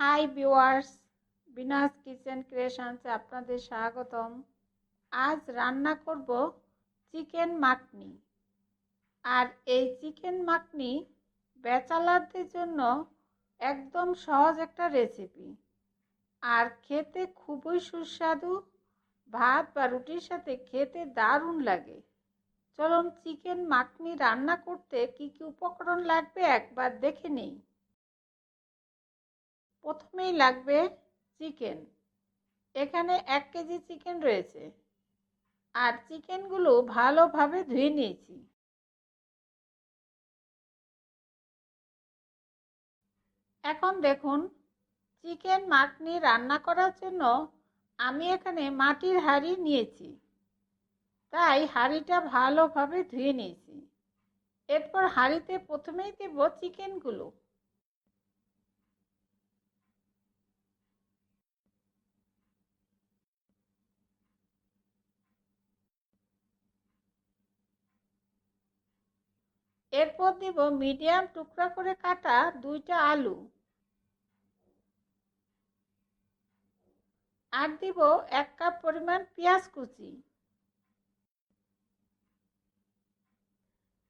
High viewers Bina's kitchen ক্রিয়েশনসে আপনাদের স্বাগতম। আজ রান্না করব চিকেন মাখনি। আর এই চিকেন মাখনি ব্যাচালারদের জন্য একদম সহজ একটা রেসিপি আর খেতে খুবই সুস্বাদু। ভাত বা রুটির সাথে খেতে দারুণ লাগে। চলুন চিকেন মাখনি রান্না করতে কি কি উপকরণ লাগবে একবার দেখে নিই। প্রথমেই লাগবে চিকেন। এখানে এক কেজি চিকেন রয়েছে। আর চিকেনগুলো ভালোভাবে ধুয়ে নিয়েছি। এখন দেখুন, চিকেন মাটনি রান্না করার জন্য আমি এখানে মাটির হাঁড়ি নিয়েছি। তাই হাঁড়িটা ভালোভাবে ধুয়ে নিয়েছি। এরপর হাঁড়িতে প্রথমেই দেব চিকেনগুলো। এরপর দিব মিডিয়াম টুকরা করে কাটা দুইটা আলু। আর দিব এক কাপ পরিমাণ পেঁয়াজ কুচি।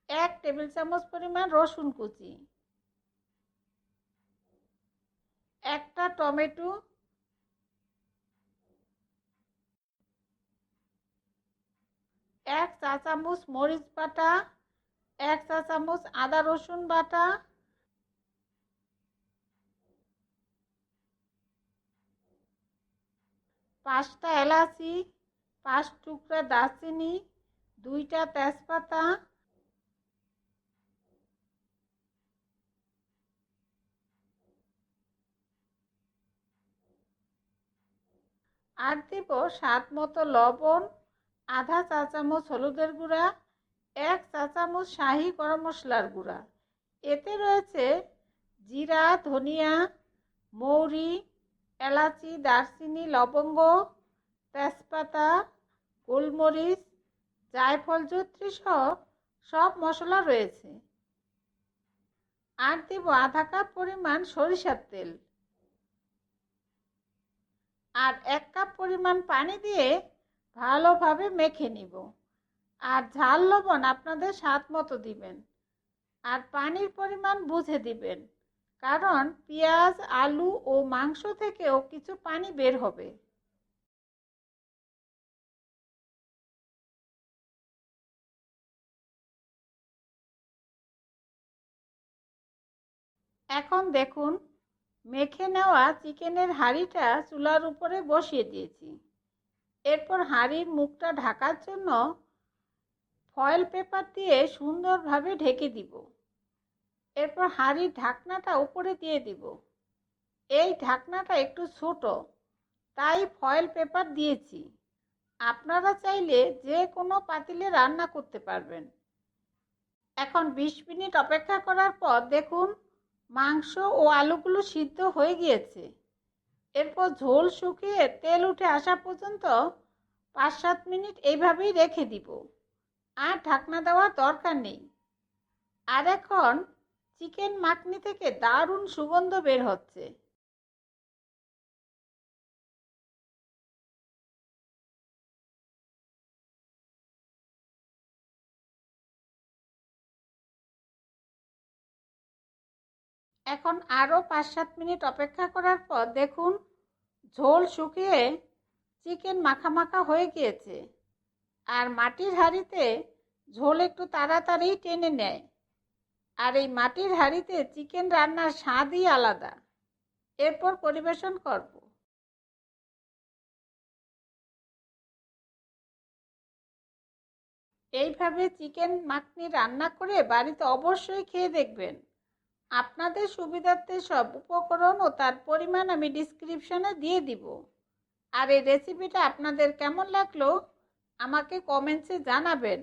এক টেবিল চামচ পরিমাণ রসুন কুচি। একটা টমেটো। এক চা চামচ মরিচ বাটা। এক চা চামচ আদা রসুন বাটা। পাঁচটা এলাচি, পাঁচ টুকরা দারচিনি, দুইটা তেজপাতা। আর দিব স্বাদ মতো লবণ, আধা চা চামচ হলুদের গুঁড়া। এক চা চামচ শাহি গরম মশলার গুঁড়া। এতে রয়েছে জিরা, ধনিয়া, মৌরি, এলাচি, দারচিনি, লবঙ্গ, তেজপাতা, গোলমরিচ, জায়ফল, জত্রী সহ সব মশলা রয়েছে। আর দেব আধা কাপ পরিমাণ সরিষার তেল। আর এক কাপ পরিমাণ পানি দিয়ে ভালোভাবে মেখে নিব। আর ঝাল লবণ আপনাদের স্বাদ মতো দিবেন। আর পানির পরিমাণ বুঝে দিবেন, কারণ পেঁয়াজ, আলু ও মাংস থেকেও কিছু পানি বের হবে। এখন দেখুন, মেখে নেওয়া চিকেনের হাঁড়িটা চুলার উপরে বসিয়ে দিয়েছি। এরপর হাঁড়ির মুখটা ঢাকার জন্য ফয়েল পেপার দিয়ে সুন্দরভাবে ঢেকে দিব। এরপর হাঁড়ির ঢাকনাটা উপরে দিয়ে দিব। এই ঢাকনাটা একটু ছোট, তাই ফয়েল পেপার দিয়েছি। আপনারা চাইলে যে কোনো পাতিলে রান্না করতে পারবেন। এখন বিশ মিনিট অপেক্ষা করার পর দেখুন, মাংস ও আলুগুলো সিদ্ধ হয়ে গিয়েছে। এরপর ঝোল শুকিয়ে তেল উঠে আসা পর্যন্ত পাঁচ সাত মিনিট এইভাবেই রেখে দিব। আর ঢাকনা দেওয়ার দরকার নেই। আর এখন চিকেন মাখনি থেকে দারুণ সুগন্ধ বের হচ্ছে। এখন আরও পাঁচ সাত মিনিট অপেক্ষা করার পর দেখুন ঝোল শুকিয়ে চিকেন মাখা মাখা হয়ে গিয়েছে। আর মাটির হাঁড়িতে ঝোল একটু তাড়াতাড়ি টেনে নেয়। আর এই মাটির হাঁড়িতে চিকেন রান্নার স্বাদই আলাদা। এরপর পরিবেশন করব। এইভাবে চিকেন মাখনি রান্না করে বাড়িতে অবশ্যই খেয়ে দেখবেন। আপনাদের সুবিধার্থে সব উপকরণ ও তার পরিমাণ আমি ডিসক্রিপশনে দিয়ে দিব। আর এই রেসিপিটা আপনাদের কেমন লাগল? আমাকে কমেন্টসে জানাবেন।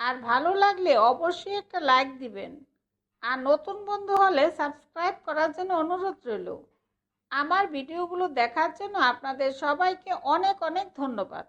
আর ভালো লাগলে অবশ্যই একটা লাইক দিবেন। আর নতুন বন্ধু হলে সাবস্ক্রাইব করার জন্য অনুরোধ রইল। আমার ভিডিওগুলো দেখার জন্য আপনাদের সবাইকে অনেক অনেক ধন্যবাদ।